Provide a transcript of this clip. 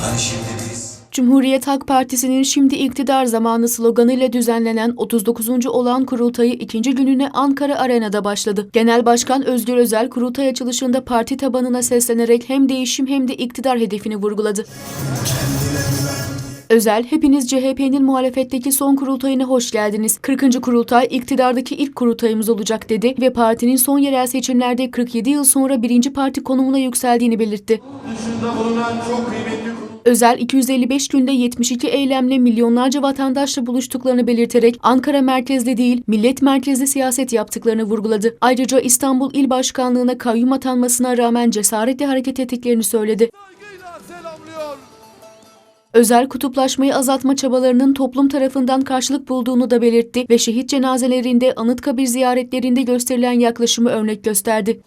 Hani şimdi biz Cumhuriyet Halk Partisi'nin şimdi iktidar zamanı sloganıyla düzenlenen 39. olan kurultayı ikinci gününe Ankara Arena'da başladı. Genel Başkan Özgür Özel kurultay açılışında parti tabanına seslenerek hem değişim hem de iktidar hedefini vurguladı. Özel, hepiniz CHP'nin muhalefetteki son kurultayına hoş geldiniz. 40. kurultay iktidardaki ilk kurultayımız olacak dedi ve partinin son yerel seçimlerde 47 yıl sonra birinci parti konumuna yükseldiğini belirtti. Dışında bulunan çok kıymetli Özel 255 günde 72 eylemle milyonlarca vatandaşla buluştuklarını belirterek Ankara merkezli değil, millet merkezli siyaset yaptıklarını vurguladı. Ayrıca İstanbul İl Başkanlığı'na kayyum atanmasına rağmen cesaretle hareket ettiklerini söyledi. Özel kutuplaşmayı azaltma çabalarının toplum tarafından karşılık bulduğunu da belirtti ve şehit cenazelerinde Anıtkabir ziyaretlerinde gösterilen yaklaşımı örnek gösterdi.